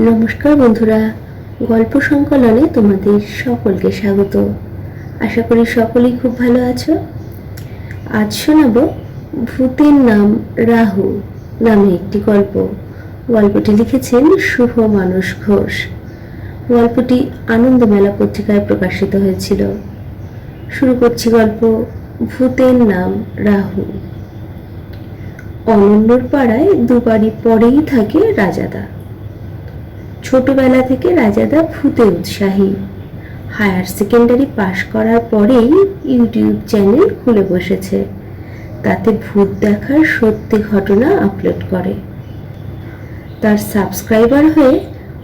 নমস্কার বন্ধুরা, গল্প সংকলনে তোমাদের সকলকে স্বাগত। আশা করি সকলেই খুব ভালো আছো। আজ শোনাব ভূতের নাম রাহু নামে একটি গল্প। গল্পটি লিখেছেন শুভ মানুষ ঘোষ। গল্পটি আনন্দমেলা পত্রিকায় প্রকাশিত হয়েছিল। শুরু করছি গল্প, ভূতের নাম রাহু। অনন্যর পাড়ায় দুবারই পরেই থাকে রাজাদা। ছোটবেলা থেকে রাজাদা ভূতে উৎসাহী। হায়ার সেকেন্ডারি পাশ করার পরেই ইউটিউব চ্যানেল খুলে বসেছে। তাতে ভূত দেখার সত্যি ঘটনা আপলোড করে। তার সাবস্ক্রাইবার হয়ে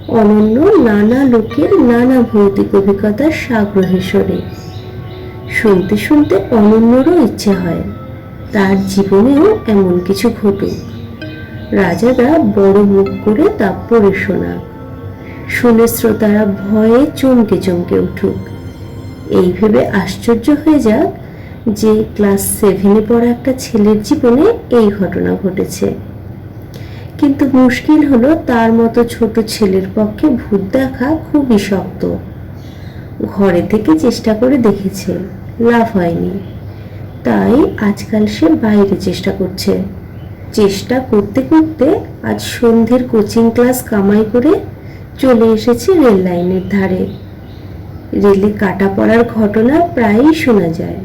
অনন্য নানা লোকের নানা ভৌতিক অভিজ্ঞতার সাগ্রহে শোনে শুনতে শুনতে অনন্যরও ইচ্ছে হয়। তার জীবনেও এমন কিছু ঘটুক। রাজারা বড় মুখ করে তা পড়ে শোনাক। শুনে শ্রোতারা ভয়ে চমকে চমকে উঠুক। এই ভেবে আশ্চর্য হয়ে যাক যে ক্লাস সেভেনে পড়া একটা ছেলের জীবনে এই ঘটনা ঘটেছে। কিন্তু মুশকিল হলো তার মতো ছোট ছেলের পক্ষে ভূত দেখা খুবই শক্ত। ঘরে থেকে চেষ্টা করে দেখেছে, লাভ হয়নি। তাই আজকাল সে বাইরে চেষ্টা করছে। চেষ্টা করতে করতে আজ সন্ধ্যের কোচিং ক্লাস কামাই করে চলে এসেছে রেল লাইনের ধারে। রেলে কাটা পড়ার ঘটনা প্রায়ই শোনা যায়।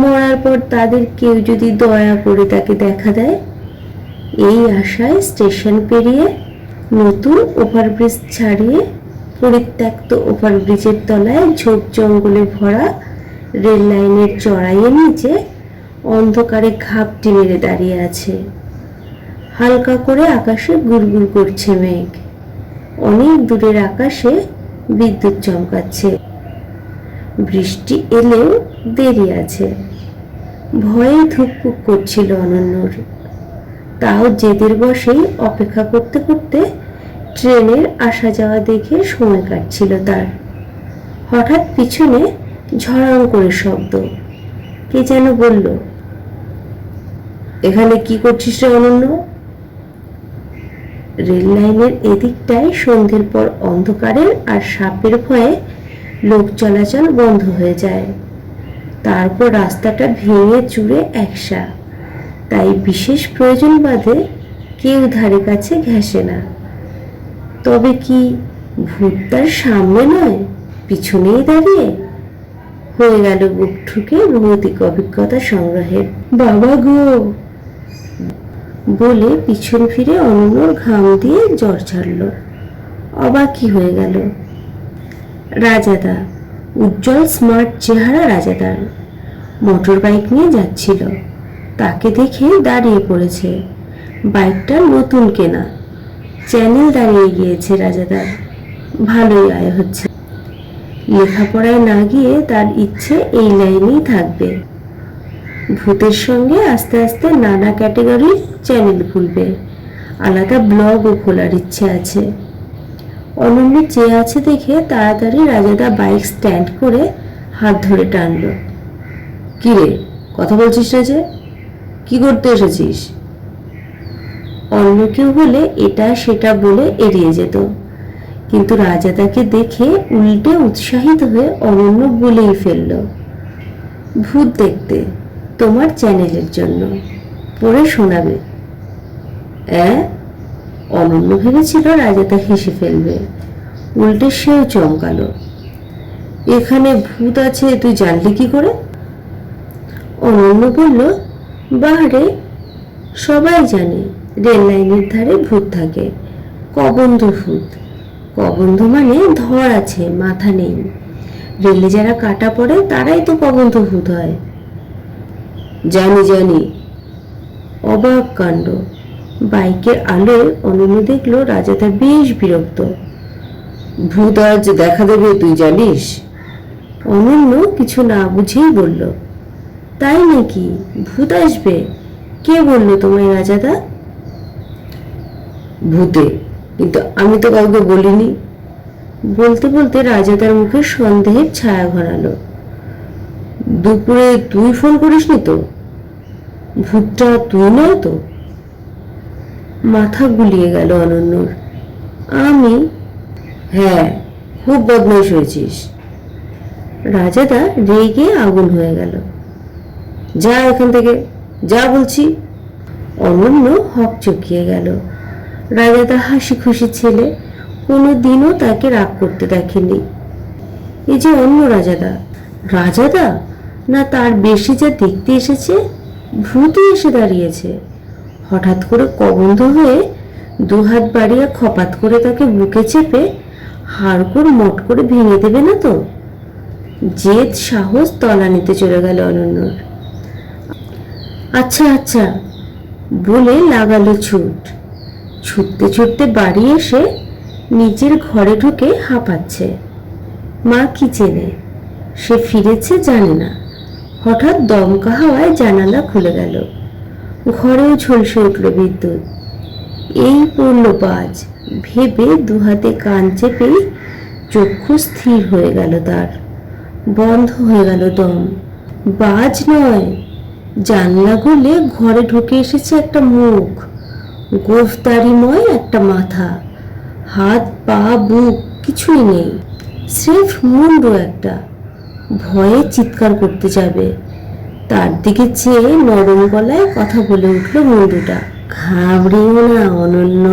মরার পর তাদের কেউ যদি দয়া করে তাকে দেখা দেয়, এই আশায় স্টেশন পেরিয়ে নতুন ওভারব্রিজ ছাড়িয়ে পরিত্যক্ত ওভারব্রিজের তলায় ঝোপ জঙ্গলে ভরা রেল লাইনের চড়াইয়ের নিচে অন্ধকারে ঘাপটি মেরে দাঁড়িয়ে আছে। হালকা করে আকাশে গুড়গুড় করছে মেঘ। অনেক দূরের আকাশে বিদ্যুৎ চমকাচ্ছে। বৃষ্টি এলেও দেরি আছে। ভয়ে ধুকপুক করছিল অনন্যর। তাও জেদের বসেই অপেক্ষা করতে করতে ট্রেনের আসা যাওয়া দেখে সময় কাটছিল তার। হঠাৎ পিছনে ঝড়াং করে শব্দ। কে যেন বলল, এখানে কি করছিস রে অনন্য? রেল লাইনের এদিকটায় সন্ধ্যের পর অন্ধকারের আর সাপের ভয়ে লোক চলাচল বন্ধ হয়ে যায়। তারপর রাস্তাটা ভেঙে চুড়ে একসা। তাই বিশেষ প্রয়োজন বাদে কেউ ধারে কাছে ঘেঁষে না। তবে কি ভূত তার সামনে নয়, পিছনেই দাঁড়িয়ে? হয়ে গেল বুক ঠুকে ভৌতিক অভিজ্ঞতা সংগ্রহের। বাবা গো! বলে পিছন ফিরে অনন্যর ঘাম দিয়ে জ্বর ছাড়ল অবাক হয়ে গেল? রাজাদা, উজ্জ্বল স্মার্ট চেহারা রাজাদার। মোটর বাইক নিয়ে যাচ্ছিল। তাকে দেখে দাঁড়িয়ে পড়েছে। বাইকটা নতুন কেনা। চ্যানেল দাঁড়িয়ে গিয়েছে রাজাদার। ভালোই আয় হচ্ছে। লেখাপড়ায় না গিয়ে তার ইচ্ছে এই লাইনেই থাকবে। ভূতের সঙ্গে আস্তে আস্তে নানা ক্যাটাগরির চ্যানেল খুলবে। আলাদা ব্লগও খোলার ইচ্ছে আছে। অনন্য চেয়ে আছে দেখে তাড়াতাড়ি রাজাদা বাইক স্ট্যান্ড করে হাত ধরে টানল। কি রে, কথা বলছিস না যে কি করতে এসেছিস? অন্য কেউ হলে এটা সেটা বলে এড়িয়ে যেত। কিন্তু রাজাদাকে দেখে উল্টে উৎসাহিত হয়ে অনন্য বলেই ফেলল। ভূত দেখতে তোমার চ্যানেলের জন্য পড়ে শোনাবে। অ্যাঁ? অনন্য ভেবেছিল রাজাদা হেসে ফেলবে। উল্টে সেও চমকালো। এখানে ভূত আছে, তুই জানলি কি করে? অনন্য বলল, বাহারে, সবাই জানে রেল লাইনের ধারে ভূত থাকে, কবন্ধ ভূত। কবন্ধ মানে ধর আছে, মাথা নেই। রেলে যারা কাটা পড়ে, তারাই তো কবন্ধ ভূত হয়। জানি জানি। অবাক কাণ্ড। বাইকের আলোয় অনন্য দেখল রাজাদা বেশ বিরক্ত। ভূত আজ দেখা দেবে, তুই জানিস? অনন্য কিছু না বুঝেই বলল, তাই নাকি? ভূত আসবে? কে বলল তোমায় রাজাদা ভূতে, কিন্তু আমি তো কাউকে বলিনি। বলতে বলতে রাজাদার মুখে সন্দেহের ছায়া ঘরালো। দুপুরে তুই ফোন করিসনি তো? ভূতটা তুই নয় তো? মাথা গুলিয়ে গেল অনন্যর। আমি? হ্যাঁ খুব বদমাইশ হয়েছিস। রাজাদা রেগে আগুন হয়ে গেল। যা এখান থেকে, যা বলছি। অনন্য হক চকিয়ে গেল। রাজাদা হাসি খুশি ছেলে কোনো দিনও তাকে রাগ করতে দেখেনি এই যে অন্য রাজাদা রাজাদা? না তার বেশি যা দেখতে এসেছে? ভূতই এসে দাঁড়িয়েছে। হঠাৎ করে কবন্ধ হয়ে দুহাত বাড়িয়ে খপাত করে তাকে বুকে চেপে হাড়কোড় মোট করে ভেঙে দেবে না তো? জেদ, সাহস তলানিতে চলে গেল অনন্যর। আচ্ছা আচ্ছা বলে লাগালো ছুট। ছুটতে ছুটতে বাড়ি এসে নিজের ঘরে ঢুকে হাঁপাচ্ছে। মা কিচেনে সে ফিরেছে জানে না। হঠাৎ দমকা হাওয়ায় জানালা খুলে গেল। ঘরেও ঝলসে উঠল বিদ্যুৎ। এই পড়ল বাজ, ভেবে দুহাতে কান চেপেই চক্ষু স্থির হয়ে গেল তার। বন্ধ হয়ে গেল দম। বাজ নয়, জানলা গলে ঘরে ঢুকে এসেছে একটা মুখ। গোফদারিময় একটা মাথা। হাত, পা, বুক কিছুই নেই। স্রেফ মুন্ডু একটা। ভয়ে চিৎকার করতে যাবে। তার দিকে চেয়ে নরম গলায় কথা বলে উঠল মুন্ডুটা ঘাবড়িও না, অনন্য।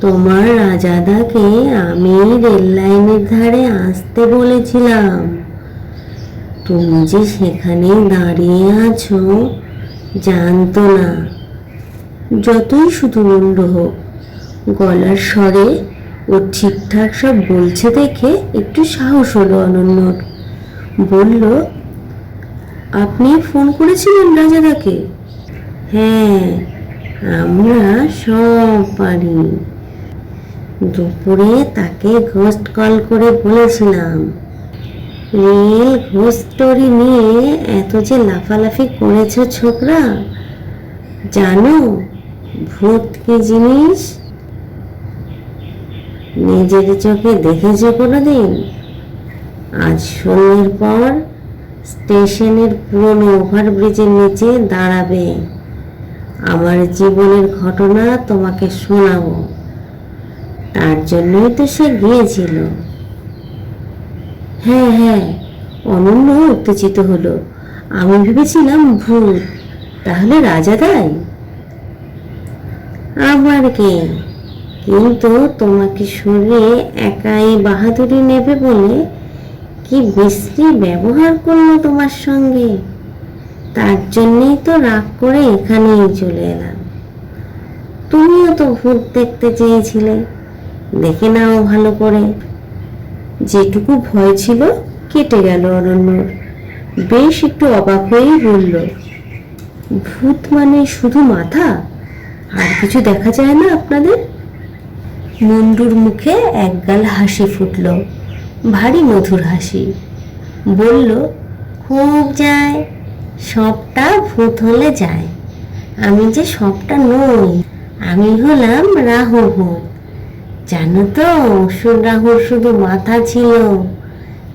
তোমার রাজাদাকে আমি রেল লাইনের ধারে আসতে বলেছিলাম। তুমি যে সেখানে দাঁড়িয়ে আছো, জানতো না। যতই মুন্ড হোক, গলার স্বরে ও ঠিকঠাক সব বলছে দেখে একটু সাহস হলো অনন্যর। বলল, আপনি ফোন করেছিলেন রাজাদাকে? হ্যাঁ আমরা সব পারি। দুপুরে তাকে ঘোস্ট কল করে বলেছিলাম। রেল ঘোস্ট স্টোরি নিয়ে এত যে লাফালাফি করেছ ছোকরা, জানো ভূত কি জিনিস? নিজের চোখে দেখেছ কোনোদিন? আজ সন্ধ্যের পর স্টেশনের পুরনো ওভারব্রিজের নিচে দাঁড়াবে। আমার জীবনের ঘটনা তোমাকে শোনাবো। তার জন্যই তো সে গিয়েছিল। হ্যাঁ হ্যাঁ অনন্য উত্তেজিত হলো। আমি ভেবেছিলাম ভূত। তাহলে রাজা দায় আবার কে? কিন্তু তোমাকে সরিয়ে একাই বাহাদুরি নেবে বলে কি বিশ্রী ব্যবহার করল তোমার সঙ্গে? তার জন্যই তো রাগ করে এখানেই চলে এলাম। তুমিও তো ভূত দেখতে চেয়েছিলে। দেখে নাও ভালো করে। যেটুকু ভয় ছিল কেটে গেল অরণ্যর। বেশ একটু অবাক হয়েই বলল, ভূত মানে শুধু মাথা? আর কিছু দেখা যায় না আপনাদের? মুন্ডুর মুখে একগাল হাসি ফুটল। ভারী মধুর হাসি। বলল, খুব যায়, সবটা ভূত হলে যায়। আমি যে সবটা নই, আমি হলাম রাহু ভূত। জানো তো, অসুর রাহুর শুধু মাথা ছিল,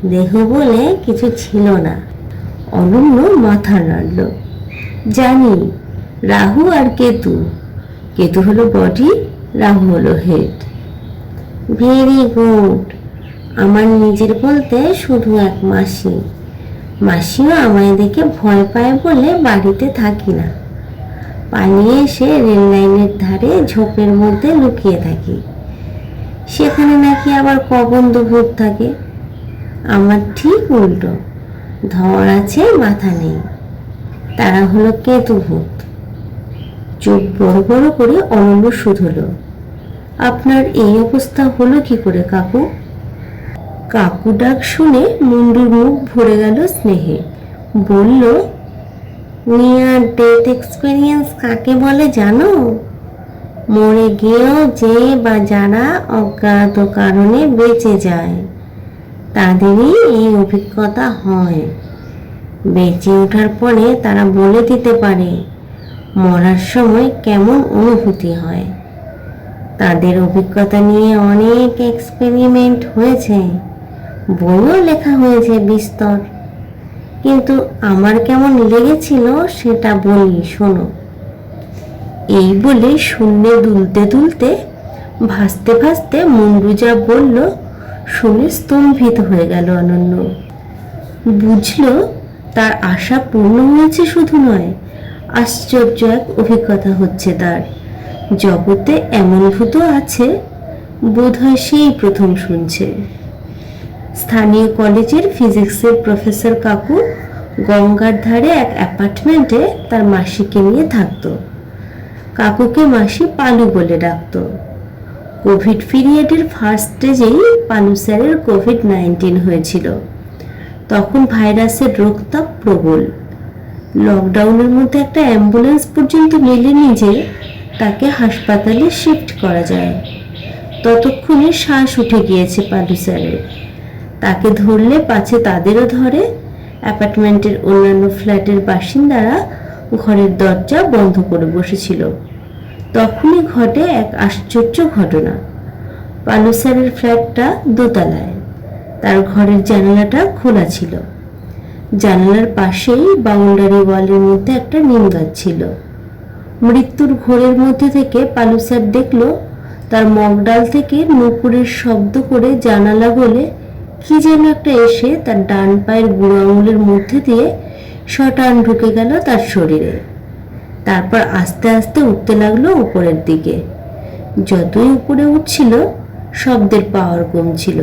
দেহ বলে কিছু ছিল না। অনন্য মাথা নাড়ল। জানি, রাহু আর কেতু। কেতু হলো বডি, রাহু হলো হেড। Very good. আমার নিজের বলতে শুধু এক মাসি। মাসিও আমায় দেখে ভয় পায় বলে বাড়িতে থাকি না। পালিয়ে এসে রেল লাইনের ধারে ঝোপের মধ্যে লুকিয়ে থাকি। সেখানে নাকি আবার কবন্ধ ভূত থাকে। আমার ঠিক উল্টো, ধর আছে, মাথা নেই। তারা হলো কেতু ভূত চোখ বড় বড় করে অনন্য শুধলো। আপনার এই অবস্থা হলো কি করে, কাকু? কাকু ডাক শুনে মুন্ডুর মুখ ভরে গেল স্নেহে। বলল নিয়ার ডেথ এক্সপিরিয়েন্স কাকে বলে জানো? মরে গিয়েও যে বা যারা অজ্ঞাত কারণে বেঁচে যায়, তাদেরই এই অভিজ্ঞতা হয়। বেঁচে ওঠার পরে তারা বলে দিতে পারে, মরার সময় কেমন অনুভূতি হয়। তাদের অভিজ্ঞতা নিয়ে অনেক এক্সপেরিমেন্ট হয়েছে। বইও লেখা হয়েছে বিস্তর। কিন্তু আমার কেমন লেগেছিল সেটা বলি, শোনো। এই বলে শূন্যে দুলতে দুলতে, ভাসতে ভাসতে মুন্ডু যা বলল, শুনে, স্তম্ভিত হয়ে গেল অনন্য। বুঝল, তার আশা পূর্ণ হয়েছে শুধু নয়, আশ্চর্য এক অভিজ্ঞতা হচ্ছে তার। জগতে এমন ভূত আছে, বোধহয় সেই প্রথম শুনছে। স্থানীয় কলেজের ফিজিক্সের প্রফেসর কাকু গঙ্গার ধারে এক অ্যাপার্টমেন্টে তার মাসিকে নিয়ে থাকতো। কাকুকে মাসি পালু বলে ডাকতো। কোভিড পিরিয়ডের ফার্স্ট স্টেজেই পালু স্যারের কোভিড নাইন্টিন হয়েছিল। তখন ভাইরাসের রোগতাপ প্রবল। লকডাউনের মধ্যে একটা অ্যাম্বুলেন্স পর্যন্ত মেলেনি যে তাকে হাসপাতালে শিফট করা যায়। ততক্ষণে শ্বাস উঠে গিয়েছে পালু স্যারের। তাকে ধরলে পাছে তাদেরও ধরে। অ্যাপার্টমেন্টের অন্যান্য ফ্ল্যাটের বাসিন্দারা ঘরের দরজা বন্ধ করে বসেছিল। তখনই ঘটে এক আশ্চর্য ঘটনা। পালু স্যারের ফ্ল্যাটটা দোতলায়। তার ঘরের জানালাটা খোলা ছিল। জানালার পাশেই বাউন্ডারি ওয়ালের মধ্যে একটা নিম গাছ ছিল। মৃত্যুর ঘোরের মধ্যে থেকে পালু স্যার দেখল, তার মগডাল থেকে নুপুরের শব্দ করে জানালা বলে কি যেন একটা এসে তার ডান পায়ের বুড়ো আঙুলের মধ্যে দিয়ে শটান ঢুকে গেল তার শরীরে। তারপর আস্তে আস্তে উঠতে লাগল উপরের দিকে। যতই উপরে উঠছিল, শব্দের পাওয়ার কমছিল।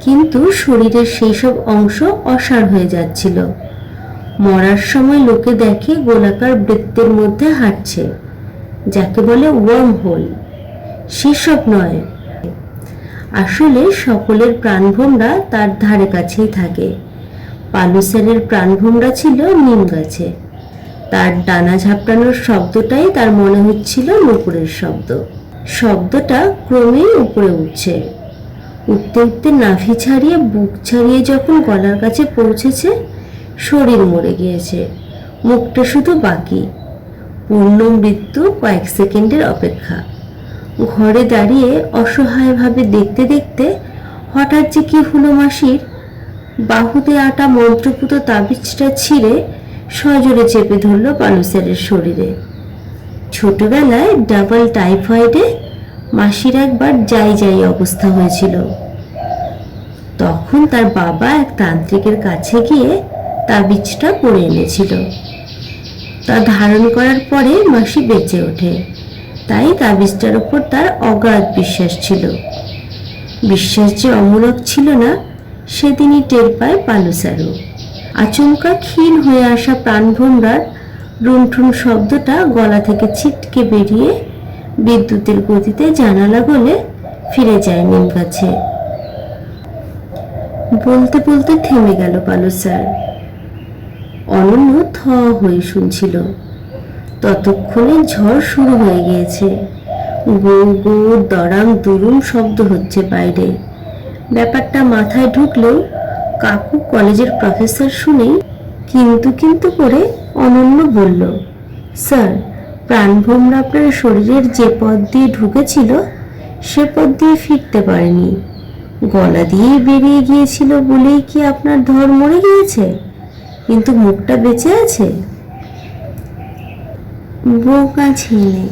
কিন্তু শরীরের সেই সব অংশ অসাড় হয়ে যাচ্ছিল। মরার সময় লোকে দেখে গোলাকার বৃত্তের মধ্যে হাঁটছে, যাকে বলে ওয়ার্ম হোল সেসব নয় আসলে সকলের প্রাণভোমরা তার ধারে কাছেই থাকে। পালুসেনের প্রাণভোমরা ছিল নিম গাছে। তার ডানা ঝাপটানোর শব্দটাই তার মনে হচ্ছিল নুপুরের শব্দ। শব্দটা ক্রমেই উপরে উঠছে। উঠতে উঠতে নাভি ছাড়িয়ে, বুক ছাড়িয়ে যখন গলার কাছে পৌঁছেছে, শরীর মরে গিয়েছে। মুখটা শুধু বাকি। পূর্ণ মৃত্যু কয়েক সেকেন্ডের অপেক্ষা। ঘরে দাঁড়িয়ে অসহায়ভাবে দেখতে দেখতে হঠাৎ যে কি হলো মাসির, বাহুতে আটা মন্ত্রপুত তাবিজটা ছিঁড়ে সজোরে চেপে ধরল পালুসের শরীরে। ছোটবেলায় ডাবল টাইফয়েডে মাসির একবার যাই যাই অবস্থা হয়েছিল। তখন তার বাবা এক তান্ত্রিকের কাছে গিয়ে তাবিজটা পরে এনেছিল। তা ধারণ করার পরে মাসি বেঁচে ওঠে। তাই তাবিজটার উপর তার অগাধ বিশ্বাস ছিল। বিশ্বাস যে অমূলক ছিল না সেদিনই টের পায় পালুসারু আচমকা ক্ষীণ হয়ে আসা প্রাণভোমরার রুনঠুন শব্দটা গলা থেকে ছিটকে বেরিয়ে বিদ্যুতের গতিতে জানালা গলে ফিরে যায় নিম গাছে। বলতে বলতে থেমে গেল পালু স্যার অনন্য থ হয়ে শুনছিল। ততক্ষণে ঝড় শুরু হয়ে গিয়েছে। গো গো দরাম দুরুম শব্দ হচ্ছে বাইরে। ব্যাপারটা মাথায় ঢুকলেও কাকু কলেজের প্রফেসর শুনেই কিন্তু কিন্তু করে অনন্য বলল, স্যার প্রাণভোমরা আপনার শরীরের যে পথ দিয়ে ঢুকেছিল, সে পথ দিয়ে ফিরতে পারেনি। গলা দিয়েই বেরিয়ে গিয়েছিল বলেই কি আপনার ধর মরে গিয়েছে? কিন্তু মুখটা বেঁচে আছে? বোকা ছেলে।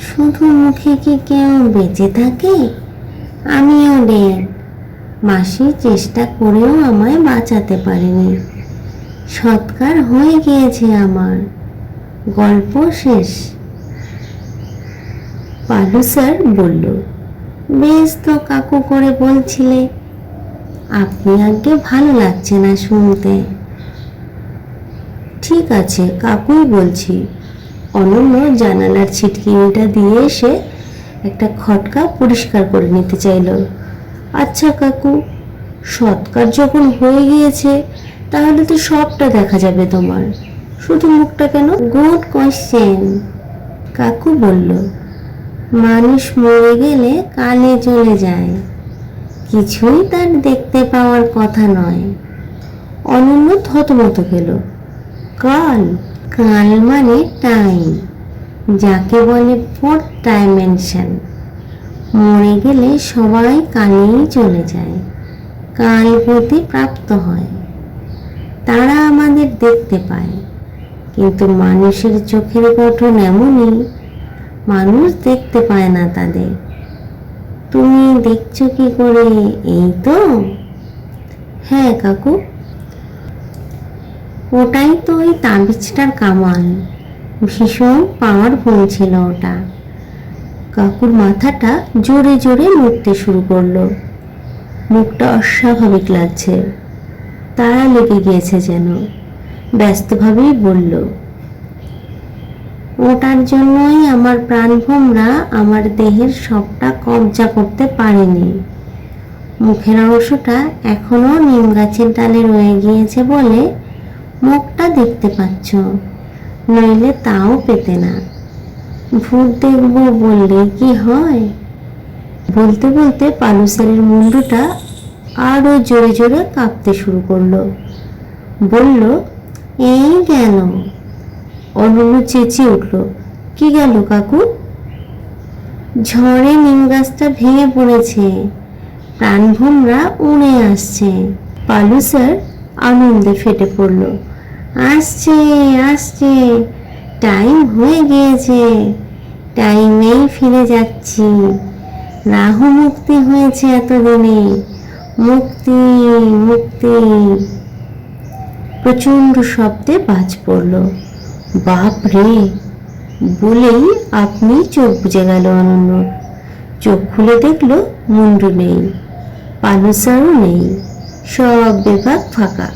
শুধু মুখে কি কেউ বেঁচে থাকে? আমিও ডের মাসি চেষ্টা করেও আমায় বাঁচাতে পারেনি। সৎকার হয়ে গিয়েছে আমার। গল্প শেষ। পালু স্যার বলল, বেশ তো কাকু করে বলছিলে। আপনি আগে ভালো লাগছে না শুনতে। ঠিক আছে, কাকুই বলছি। অনন্য জানালার ছিটকিনিটা দিয়ে এসে একটা খটকা পরিষ্কার করে নিতে চাইল। আচ্ছা কাকু, সৎকার যখন হয়ে গিয়েছে, তাহলে তো সবটা দেখা যাবে তোমার। শুধু মুখটা কেন গুড কোয়েশ্চেন কাকু বলল, মানুষ মরে গেলে কালে চলে যায়। কিছুই তার দেখতে পাওয়ার কথা নয়। অনন্য থতমত গেল কাল কাল মানে টাইম যাকে বলে ফোর্থ ডাইমেনশন মরে গেলে সবাই কালেই চলে যায়, কাল গতি প্রাপ্ত হয়। তারা আমাদের দেখতে পায়, কিন্তু মানুষের চোখের গঠন এমনই, মানুষ দেখতে পায় না তাদের। তুমি দেখছ কি করে, এই তো? হ্যাঁ কাকু। ওটাই তো ওই তাবিজটার কামাল। ভীষণ পাওয়ারফুল ছিল ওটা। কাকুর মাথাটা জোরে জোরে নড়তে শুরু করল। মুখটা অস্বাভাবিক লাগছে। তারা লেগে গিয়েছে যেন। ব্যস্তভাবেই বলল, ওটার জন্যই আমার প্রাণভোমরা আমার দেহের সবটা কবজা করতে পারেনি। মুখের অংশটা এখনও নিম গাছের ডালে রয়ে গিয়েছে বলে মুখটা দেখতে পাচ্ছ। নইলে তাও পেতে না। ভূত দেখব বললে কি হয়? বলতে বলতে পালুসারের মুন্ডুটা আরও জোরে জোরে কাঁপতে শুরু করল। বলল, এই গেল অনন্য চেঁচিয়ে উঠল, কি গেল কাকু? ঝড়ে নিম গাছটা ভেঙে পড়েছে। প্রাণভোমরা উড়ে আসছে। পালু স্যার আনন্দে ফেটে পড়ল। আসছে আসছে। টাইম হয়ে গিয়েছে। টাইমেই ফিরে যাচ্ছি। রাহু মুক্তি হয়েছে এতদিনে। মুক্তি মুক্তি। প্রচণ্ড শব্দে বাজ পড়ল। বাপ রে, বলেই আপনি চোখ বুঝে গেল অনন্য। চোখ খুলে দেখল মুন্ডু নেই, পালসারও নেই, সব বিভাগ ফাঁকা।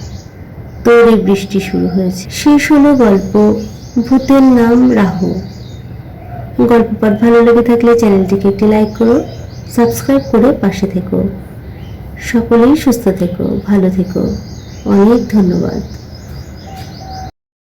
তোরে বৃষ্টি শুরু হয়েছে। শেষ হলো গল্প। ভূতের নাম রাহু। গল্প পাঠ ভালো লেগে থাকলে চ্যানেলটিকে একটি লাইক করো, সাবস্ক্রাইব করে পাশে থেকো। সকলেই সুস্থ থেকো, ভালো থেকো। অনেক ধন্যবাদ।